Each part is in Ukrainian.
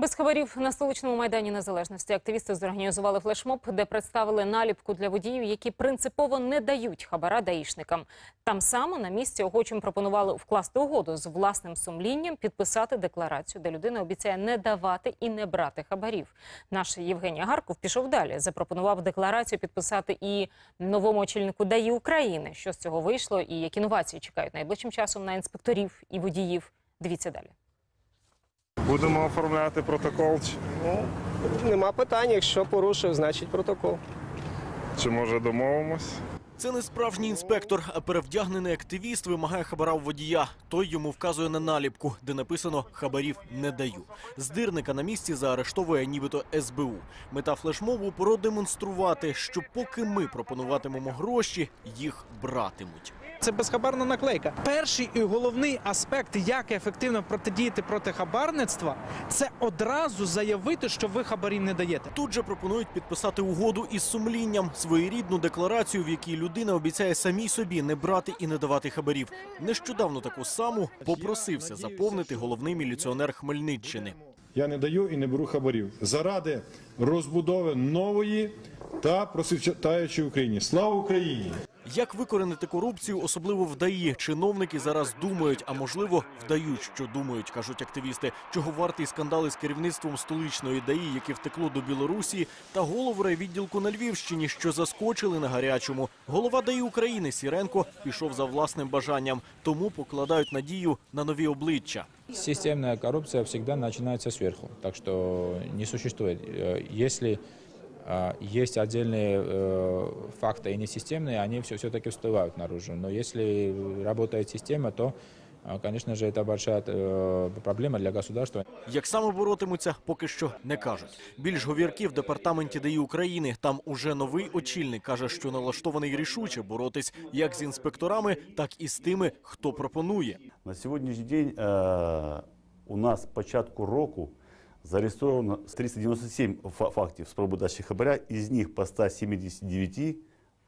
Без хабарів на столичному майдані незалежності активісти зорганізували флешмоб, де представили наліпку для водіїв, які принципово не дають хабара даїшникам. Там само на місці охочим пропонували вкласти угоду з власним сумлінням, підписати декларацію, де людина обіцяє не давати і не брати хабарів. Наш Євгеній Гарков пішов далі. Запропонував декларацію підписати і новому очільнику ДАІ України. Що з цього вийшло, і які новації чекають найближчим часом на інспекторів і водіїв. Дивіться далі. Будемо оформляти протокол. Ну, нема питань. Якщо порушив, значить протокол. Чи може домовимось? Це не справжній інспектор, а перевдягнений активіст вимагає хабара у водія. Той йому вказує на наліпку, де написано «хабарів не даю». Здирника на місці заарештовує нібито СБУ. Мета флешмобу – продемонструвати, що поки ми пропонуватимемо гроші, їх братимуть. Це безхабарна наклейка. Перший і головний аспект, як ефективно протидіяти проти хабарництва, це одразу заявити, що ви хабарів не даєте. Тут же пропонують підписати угоду із сумлінням, своєрідну декларацію, в якій людина обіцяє самій собі не брати і не давати хабарів. Нещодавно таку саму попросився заповнити головний міліціонер Хмельниччини. Я не даю і не беру хабарів заради розбудови нової та просвітаючої України. Слава Україні! Як викоренити корупцію, особливо в ДАІ? Чиновники зараз думають, а можливо, вдають, що думають, кажуть активісти. Чого вартий скандали з керівництвом столичної ДАІ, яке втекло до Білорусі, та голову райвідділку на Львівщині, що заскочили на гарячому. Голова ДАІ України Сіренко пішов за власним бажанням, тому покладають надію на нові обличчя. Системная коррупция всегда начинается сверху, так что не существует. Э, Если э, есть отдельные э, факты и несистемные, они все, все-таки всплывают наружу. Но если работает система, то, э, конечно же, это большая э, проблема для государства. Як саме боротимуться, поки що не кажуть. Більш говірки в департаменті ДАІ України. Там уже новий очільник каже, що налаштований рішуче боротись як з інспекторами, так і з тими, хто пропонує. На сьогоднішній день е, у нас з початку року зареєстровано 397 фа- фактів спроби дачі хабаря, із них по 179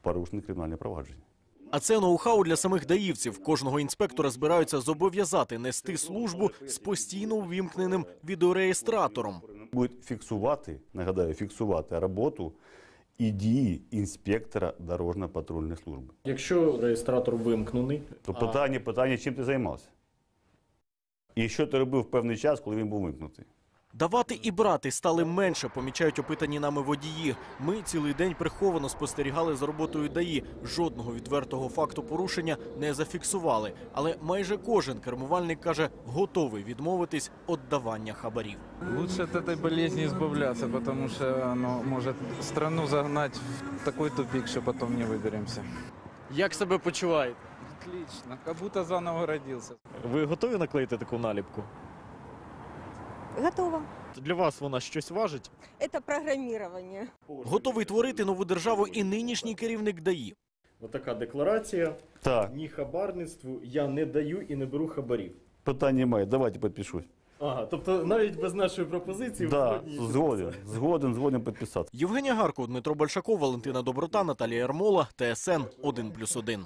порушені кримінальне провадження. А це ноу-хау для самих даївців. Кожного інспектора збираються зобов'язати нести службу з постійно увімкненим відеореєстратором. Будуть фіксувати, нагадаю, фіксувати роботу і дії інспектора дорожньо-патрульної служби. Якщо реєстратор вимкнений, То питання, питання, чим ти займався? І що ти робив в певний час, коли він був вимкнутий? Давати і брати стали менше, помічають опитані нами водії. Ми цілий день приховано спостерігали за роботою ДАІ. Жодного відвертого факту порушення не зафіксували. Але майже кожен кермувальник каже, готовий відмовитись від давання хабарів. Лучше от этой болезни избавляться, потому что оно может страну загнать в такой тупик, что потом не выберемся. як себе почуваєте? Отлично, как будто заново родился. Ви готові наклеїти таку наліпку? Готово. Для вас вона щось важить? Это программирование. Готовий творити нову державу і нинішній керівник ДАІ. Отака декларація. Так, Ні хабарництву я не даю і не беру хабарів. питань немає, давайте підпишусь. Ага, тобто навіть без нашої пропозиції Да, згодні згоден, згоден, згоден підписати. Євгенія Гарко, Дмитро Большаков, Валентина Доброта, Наталія Ермола, ТСН 1+,1.